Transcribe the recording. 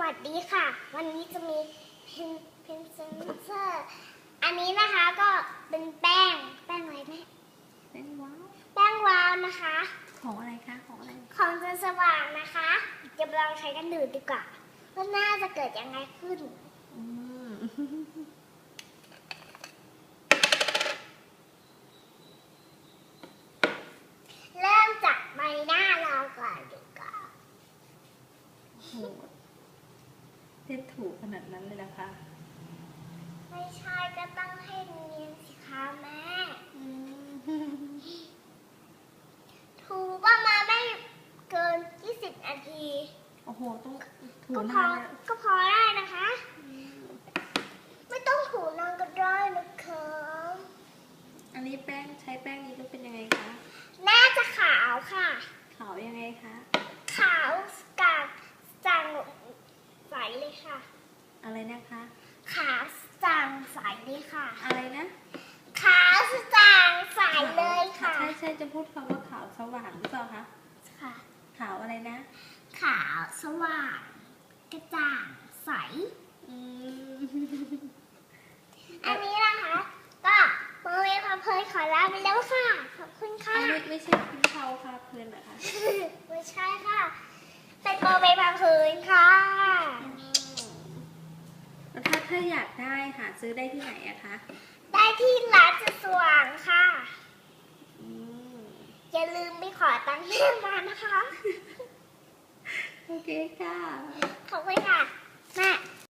วัสดีค่ะ วันนี้จะมีเพนเพนเซนเซอร์อันนี้นะคะก็เป็นแป้งแป้งอะไรไหมเป็นว้าวแป้งวาวนะคะ ของอะไรคะของอะไรของจันสว่างนะคะเดี๋ยวเราใช้กันดูดีกว่าว่าน่าจะเกิดยังไงขึ้นอืมเริ่มจากใบหน้าเราก่อนดีกว่าโหเล่นถูกขนาดนั้นเลยนะคะ ไม่ใช่ก็ต้องให้เนียนสิคะแม่อืมถูประมาณไม่เกิน 20 นาที โอ้โห ต้องถูก็พนาอนแล้วก็พอได้นะคะ ไม่ต้องถูนานก็ได้นะคะอันนี้แป้งใช้แป้งนี้ต้องเป็นยังไงคะ น่าจะขาวค่ะ ขาวยังไงคะ ขาวกากจาง ใสเลยค่ะ อะไรนะคะ ขาวจางใสเลยค่ะ อะไรนะขาวจางใสเลยค่ะ ใช่ใช่จะพูดคำว่าขาวสว่างหรือเปล่าคะค่ะ ขาวอะไรนะ ขาวสว่างกระจ่างใสอืมอันนี้นะคะ ก็โมเมพาเพลินขอลาไปแล้วค่ะ ขอบคุณค่ะอันนี้ไม่ใช่คุณเทาค่ะเพลินนะคะ ไม่ใช่ค่ะ เป็นโมเมพาเพลินค่ะ แล้ว ถ้าถ้าอยากได้หาซื้อได้ที่ไหนอะคะ ได้ที่ร้านจะสว่างค่ะ อืม อย่าลืมไปขอตังค์แม่มานะคะ โอเคค่ะ ขอบคุณค่ะแม่